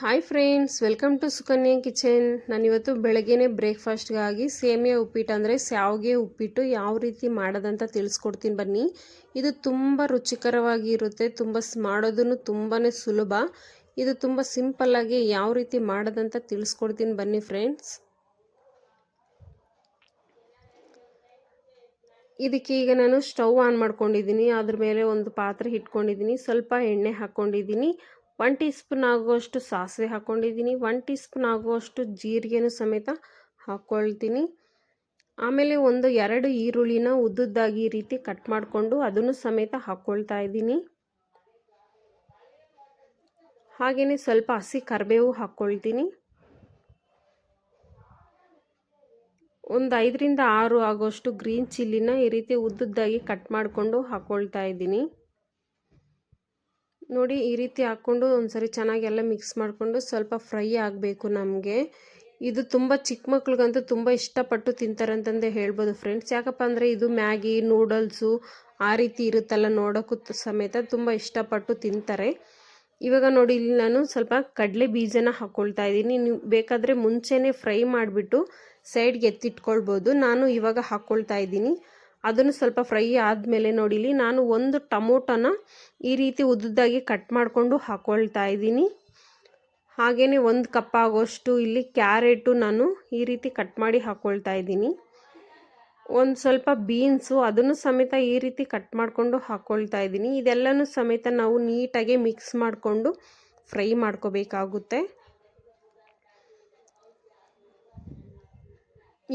Hi friends welcome to Sukanya kitchen ನಾನಿವತ್ತು ಬೆಳಗ್ಗೆನೇ ಬ್ರೇಕ್ಫಾಸ್ಟ್ಗಾಗಿ ಸೇಮಿಯಾ ಉಪ್ಪಿಟ್ಟು ಅಂದರೆ ಸ್ಯಾವ್ಗೆ ಉಪ್ಪಿಟ್ಟು ಯಾವ ರೀತಿ ಮಾಡೋದಂತ ತಿಳಿಸ್ಕೊಡ್ತೀನಿ ಬನ್ನಿ. ಇದು ತುಂಬ ರುಚಿಕರವಾಗಿ ಇರುತ್ತೆ, ತುಂಬ ಮಾಡೋದನ್ನು ತುಂಬಾ ಸುಲಭ. ಇದು ತುಂಬ ಸಿಂಪಲ್ಲಾಗಿ ಯಾವ ರೀತಿ ಮಾಡೋದಂತ ತಿಳಿಸ್ಕೊಡ್ತೀನಿ ಬನ್ನಿ ಫ್ರೆಂಡ್ಸ್ ಇದಕ್ಕೆ ಈಗ ನಾನು ಸ್ಟವ್ ಆನ್ ಮಾಡ್ಕೊಂಡಿದ್ದೀನಿ, ಅದ್ರ ಮೇಲೆ ಒಂದು ಪಾತ್ರೆ ಇಟ್ಕೊಂಡಿದ್ದೀನಿ, ಸ್ವಲ್ಪ ಎಣ್ಣೆ ಹಾಕ್ಕೊಂಡಿದ್ದೀನಿ ಒನ್ ಟೀ ಸ್ಪೂನ್ ಆಗುವಷ್ಟು ಸಾಸಿವೆ ಹಾಕ್ಕೊಂಡಿದ್ದೀನಿ ಒನ್ ಟೀ ಸ್ಪೂನ್ ಆಗುವಷ್ಟು ಜೀರಿಗೆನೂ ಸಮೇತ ಹಾಕ್ಕೊಳ್ತೀನಿ ಆಮೇಲೆ ಒಂದು ಎರಡು ಈರುಳ್ಳಿನ ಉದ್ದುದ್ದಾಗಿ ಈ ರೀತಿ ಕಟ್ ಮಾಡಿಕೊಂಡು ಅದನ್ನು ಸಮೇತ ಹಾಕ್ಕೊಳ್ತಾ ಇದ್ದೀನಿ. ಹಾಗೆಯೇ ಸ್ವಲ್ಪ ಹಸಿ ಕರಿಬೇವು ಹಾಕ್ಕೊಳ್ತೀನಿ ಒಂದು ಐದರಿಂದ ಆರು ಆಗೋಷ್ಟು ಗ್ರೀನ್ ಚಿಲ್ಲಿನ ಈ ರೀತಿ ಉದ್ದುದ್ದಾಗಿ ಕಟ್ ಮಾಡಿಕೊಂಡು ಹಾಕ್ಕೊಳ್ತಾ ಇದ್ದೀನಿ. ನೋಡಿ ಈ ರೀತಿ ಹಾಕ್ಕೊಂಡು ಒಂದ್ಸರಿ ಚೆನ್ನಾಗೆಲ್ಲ ಮಿಕ್ಸ್ ಮಾಡಿಕೊಂಡು ಸ್ವಲ್ಪ ಫ್ರೈ ಆಗಬೇಕು ನಮಗೆ. ಇದು ತುಂಬ ಚಿಕ್ಕ ಮಕ್ಳಿಗಂತೂ ತುಂಬ ಇಷ್ಟಪಟ್ಟು ತಿಂತಾರೆ ಅಂತಂದೇ ಹೇಳ್ಬೋದು ಫ್ರೆಂಡ್ಸ್. ಯಾಕಪ್ಪ ಅಂದರೆ ಇದು ಮ್ಯಾಗಿ, ನೂಡಲ್ಸು ಆ ರೀತಿ ಇರುತ್ತಲ್ಲ ನೋಡೋಕ್ಕೂ ಸಮೇತ ತುಂಬ ಇಷ್ಟಪಟ್ಟು ತಿಂತಾರೆ. ಇವಾಗ ನೋಡಿ ಇಲ್ಲಿ ನಾನು ಸ್ವಲ್ಪ ಕಡಲೆ ಬೀಜನ ಹಾಕ್ಕೊಳ್ತಾ ಇದ್ದೀನಿ. ನೀವು ಬೇಕಾದರೆ ಮುಂಚೆನೇ ಫ್ರೈ ಮಾಡಿಬಿಟ್ಟು ಸೈಡ್ಗೆ ಎತ್ತಿಟ್ಕೊಳ್ಬೋದು. ನಾನು ಇವಾಗ ಹಾಕ್ಕೊಳ್ತಾ ಇದ್ದೀನಿ. ಅದನ್ನು ಸ್ವಲ್ಪ ಫ್ರೈ ಆದಮೇಲೆ ನೋಡಿಲಿ, ನಾನು ಒಂದು ಟೊಮೊಟೊನ ಈ ರೀತಿ ಉದ್ದುದ್ದಾಗಿ ಕಟ್ ಮಾಡಿಕೊಂಡು ಹಾಕ್ಕೊಳ್ತಾ ಇದ್ದೀನಿ. ಹಾಗೆಯೇ ಒಂದು ಕಪ್ ಆಗೋಷ್ಟು ಇಲ್ಲಿ ಕ್ಯಾರೆಟು ನಾನು ಈ ರೀತಿ ಕಟ್ ಮಾಡಿ ಹಾಕ್ಕೊಳ್ತಾ ಇದ್ದೀನಿ. ಒಂದು ಸ್ವಲ್ಪ ಬೀನ್ಸು ಅದನ್ನು ಸಮೇತ ಈ ರೀತಿ ಕಟ್ ಮಾಡಿಕೊಂಡು ಹಾಕ್ಕೊಳ್ತಾ ಇದ್ದೀನಿ. ಇದೆಲ್ಲನೂ ಸಮೇತ ನಾವು ನೀಟಾಗಿ ಮಿಕ್ಸ್ ಮಾಡಿಕೊಂಡು ಫ್ರೈ ಮಾಡ್ಕೋಬೇಕಾಗುತ್ತೆ.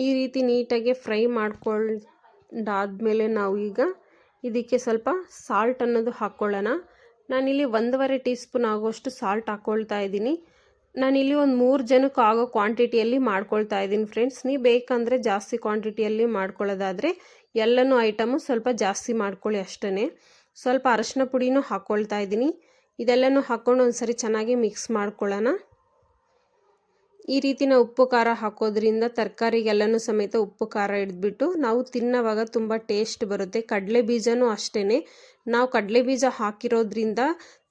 ಈ ರೀತಿ ನೀಟಾಗಿ ಫ್ರೈ ಮಾಡ್ಕೊಂಡಾದ್ಮೇಲೆ ನಾವು ಈಗ ಇದಕ್ಕೆ ಸ್ವಲ್ಪ ಸಾಲ್ಟ್ ಅನ್ನೋದು ಹಾಕ್ಕೊಳ್ಳೋಣ ನಾನಿಲ್ಲಿ ಒಂದೂವರೆ ಟೀ ಸ್ಪೂನ್ ಆಗುವಷ್ಟು ಸಾಲ್ಟ್ ಹಾಕ್ಕೊಳ್ತಾ ಇದ್ದೀನಿ. ನಾನಿಲ್ಲಿ ಒಂದು ಮೂರು ಜನಕ್ಕೆ ಆಗೋ ಕ್ವಾಂಟಿಟಿಯಲ್ಲಿ ಮಾಡ್ಕೊಳ್ತಾ ಇದ್ದೀನಿ ಫ್ರೆಂಡ್ಸ್ ನೀವು ಬೇಕಂದರೆ ಜಾಸ್ತಿ ಕ್ವಾಂಟಿಟಿಯಲ್ಲಿ ಮಾಡ್ಕೊಳ್ಳೋದಾದರೆ ಎಲ್ಲನೂ ಐಟಮು ಸ್ವಲ್ಪ ಜಾಸ್ತಿ ಮಾಡ್ಕೊಳ್ಳಿ ಅಷ್ಟೇ ಸ್ವಲ್ಪ ಅರಶಿನ ಪುಡಿನೂ ಹಾಕ್ಕೊಳ್ತಾ ಇದ್ದೀನಿ. ಇದೆಲ್ಲನೂ ಹಾಕ್ಕೊಂಡು ಒಂದು ಸರಿ ಚೆನ್ನಾಗಿ ಮಿಕ್ಸ್ ಮಾಡ್ಕೊಳ್ಳೋಣ. ಈ ರೀತಿ ನಾವು ಉಪ್ಪು ಖಾರ ಹಾಕೋದ್ರಿಂದ ತರಕಾರಿಗೆಲ್ಲನೂ ಸಮೇತ ಉಪ್ಪು ಖಾರ ಹಿಡಿದ್ಬಿಟ್ಟು ನಾವು ತಿನ್ನೋವಾಗ ತುಂಬ ಟೇಸ್ಟ್ ಬರುತ್ತೆ. ಕಡಲೆ ಬೀಜನೂ ಅಷ್ಟೇ ನಾವು ಕಡಲೆ ಬೀಜ ಹಾಕಿರೋದ್ರಿಂದ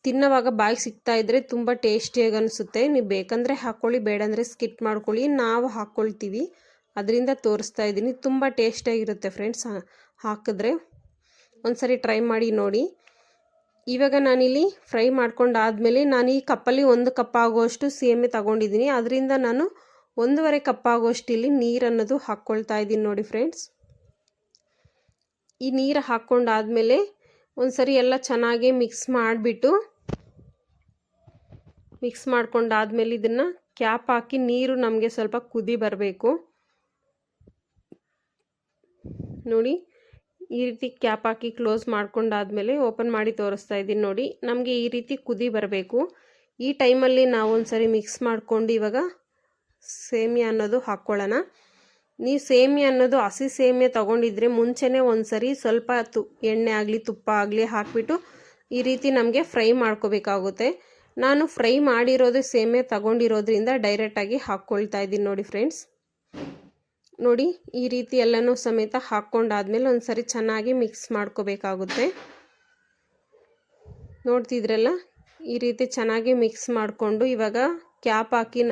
ತಿನ್ನೋವಾಗ ಬಾಯಿಗೆ ಸಿಗ್ತಾ ಇದ್ರೆ ತುಂಬ ಟೇಸ್ಟಿಯಾಗಿ ಅನಿಸುತ್ತೆ. ನೀವು ಬೇಕಂದರೆ ಹಾಕ್ಕೊಳ್ಳಿ ಬೇಡಂದರೆ ಸ್ಕಿಟ್ ಮಾಡ್ಕೊಳ್ಳಿ. ನಾವು ಹಾಕ್ಕೊಳ್ತೀವಿ ಅದರಿಂದ ತೋರಿಸ್ತಾ ಇದ್ದೀನಿ. ತುಂಬ ಟೇಸ್ಟಿಯಾಗಿರುತ್ತೆ ಫ್ರೆಂಡ್ಸ್ ಹಾಕಿದ್ರೆ. ಒಂದ್ಸರಿ ಟ್ರೈ ಮಾಡಿ ನೋಡಿ. ಇವಾಗ ನಾನಿಲ್ಲಿ ಫ್ರೈ ಮಾಡ್ಕೊಂಡಾದಮೇಲೆ ನಾನು ಈ ಕಪ್ಪಲ್ಲಿ ಒಂದು ಕಪ್ ಆಗುವಷ್ಟು ಸೇಮೆ ತಗೊಂಡಿದ್ದೀನಿ. ಅದರಿಂದ ನಾನು ಒಂದೂವರೆ ಕಪ್ ಆಗುವಷ್ಟು ಇಲ್ಲಿ ನೀರು ಅನ್ನೋದು ಹಾಕ್ಕೊಳ್ತಾ ಇದ್ದೀನಿ ನೋಡಿ ಫ್ರೆಂಡ್ಸ್. ಈ ನೀರು ಹಾಕ್ಕೊಂಡಾದಮೇಲೆ ಒಂದು ಸರಿ ಎಲ್ಲ ಚೆನ್ನಾಗಿ ಮಿಕ್ಸ್ ಮಾಡಿಬಿಟ್ಟು ಮಿಕ್ಸ್ ಮಾಡ್ಕೊಂಡಾದ್ಮೇಲೆ ಇದನ್ನು ಕ್ಯಾಪ್ ಹಾಕಿ ನೀರು ನಮಗೆ ಸ್ವಲ್ಪ ಕುದಿ ಬರಬೇಕು. ನೋಡಿ ಈ ರೀತಿ ಕ್ಯಾಪ್ ಹಾಕಿ ಕ್ಲೋಸ್ ಮಾಡ್ಕೊಂಡಾದ್ಮೇಲೆ ಓಪನ್ ಮಾಡಿ ತೋರಿಸ್ತಾ ಇದ್ದೀನಿ ನೋಡಿ. ನಮಗೆ ಈ ರೀತಿ ಕುದಿ ಬರಬೇಕು. ಈ ಟೈಮಲ್ಲಿ ನಾವು ಒಂದ್ಸರಿ ಮಿಕ್ಸ್ ಮಾಡ್ಕೊಂಡು ಇವಾಗ ಸೇಮಿ ಅನ್ನೋದು ಹಾಕ್ಕೊಳ್ಳೋಣ. ನೀವು ಸೇಮಿ ಅನ್ನೋದು ಹಸಿ ಸೇಮಿಯಾ ತೊಗೊಂಡಿದ್ರೆ ಮುಂಚೆನೇ ಒಂದ್ಸರಿ ಸ್ವಲ್ಪ ತು, ಎಣ್ಣೆ ಆಗಲಿ, ತುಪ್ಪ ಆಗಲಿ ಹಾಕಿಬಿಟ್ಟು ಈ ರೀತಿ ನಮಗೆ ಫ್ರೈ ಮಾಡ್ಕೋಬೇಕಾಗುತ್ತೆ. ನಾನು ಫ್ರೈ ಮಾಡಿರೋದು ಸೇಮೆ ತಗೊಂಡಿರೋದ್ರಿಂದ ಡೈರೆಕ್ಟಾಗಿ ಹಾಕ್ಕೊಳ್ತಾ ಇದ್ದೀನಿ ನೋಡಿ ಫ್ರೆಂಡ್ಸ್. ನೋಡಿ, ಈ ರೀತಿ ಎಲ್ಲನೂ ಸಮೇತ ಹಾಕ್ಕೊಂಡಾದ್ಮೇಲೆ ಒಂದು ಸರಿ ಚೆನ್ನಾಗಿ ಮಿಕ್ಸ್ ಮಾಡ್ಕೋಬೇಕಾಗುತ್ತೆ. ನೋಡ್ತಿದ್ರಲ್ಲ? ಈ ರೀತಿ ಚೆನ್ನಾಗಿ ಮಿಕ್ಸ್ ಮಾಡಿಕೊಂಡು ಇವಾಗ ಕ್ಯಾಪ್ ಹಾಕಿ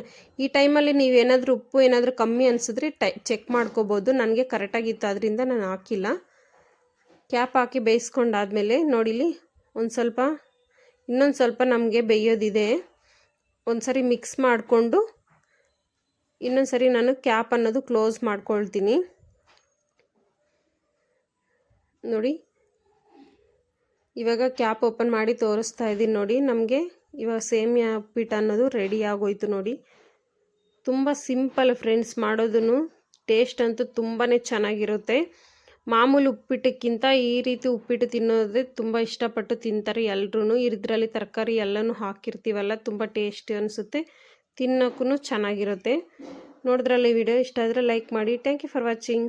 ಈ ಟೈಮಲ್ಲಿ ನೀವೇನಾದರೂ ಉಪ್ಪು ಏನಾದರೂ ಕಮ್ಮಿ ಅನಿಸಿದ್ರೆ ಟೈ ಚೆಕ್ ಮಾಡ್ಕೋಬೋದು. ನನಗೆ ಕರೆಕ್ಟಾಗಿತ್ತು ಅದರಿಂದ ನಾನು ಹಾಕಿಲ್ಲ. ಕ್ಯಾಪ್ ಹಾಕಿ ಬೇಯಿಸ್ಕೊಂಡಾದ್ಮೇಲೆ ನೋಡಿಲಿ ಒಂದು ಸ್ವಲ್ಪ ಇನ್ನೊಂದು ಸ್ವಲ್ಪ ನಮಗೆ ಬೇಯೋದಿದೆ. ಒಂದು ಸರಿ ಮಿಕ್ಸ್ ಮಾಡಿಕೊಂಡು ಇನ್ನೊಂದು ಸರಿ ನಾನು ಕ್ಯಾಪ್ ಅನ್ನೋದು ಕ್ಲೋಸ್ ಮಾಡ್ಕೊಳ್ತೀನಿ. ನೋಡಿ, ಇವಾಗ ಕ್ಯಾಪ್ ಓಪನ್ ಮಾಡಿ ತೋರಿಸ್ತಾ ಇದ್ದೀನಿ ನೋಡಿ, ನಮಗೆ ಇವಾಗ ಸೇಮಿಯಾ ಉಪ್ಪಿಟ್ಟು ಅನ್ನೋದು ರೆಡಿ ಆಗೋಯ್ತು ನೋಡಿ. ತುಂಬ ಸಿಂಪಲ್ ಫ್ರೆಂಡ್ಸ್ ಮಾಡೋದನ್ನು ಟೇಸ್ಟ್ ಅಂತೂ ತುಂಬಾ ಚೆನ್ನಾಗಿರುತ್ತೆ. ಮಾಮೂಲಿ ಉಪ್ಪಿಟ್ಟಕ್ಕಿಂತ ಈ ರೀತಿ ಉಪ್ಪಿಟ್ಟು ತಿನ್ನೋದೇ ತುಂಬ ಇಷ್ಟಪಟ್ಟು ತಿಂತಾರೆ ಎಲ್ಲರೂ ಇದರಲ್ಲಿ ತರಕಾರಿ ಎಲ್ಲನೂ ಹಾಕಿರ್ತೀವಲ್ಲ, ತುಂಬ ಟೇಸ್ಟಿ ಅನಿಸುತ್ತೆ. ತಿನ್ನೋಕ್ಕೂ ಚೆನ್ನಾಗಿರುತ್ತೆ. ನೋಡಿದ್ರಲ್ಲಿ ವಿಡಿಯೋ ಇಷ್ಟ ಆದರೆ ಲೈಕ್ ಮಾಡಿ. Thank you for watching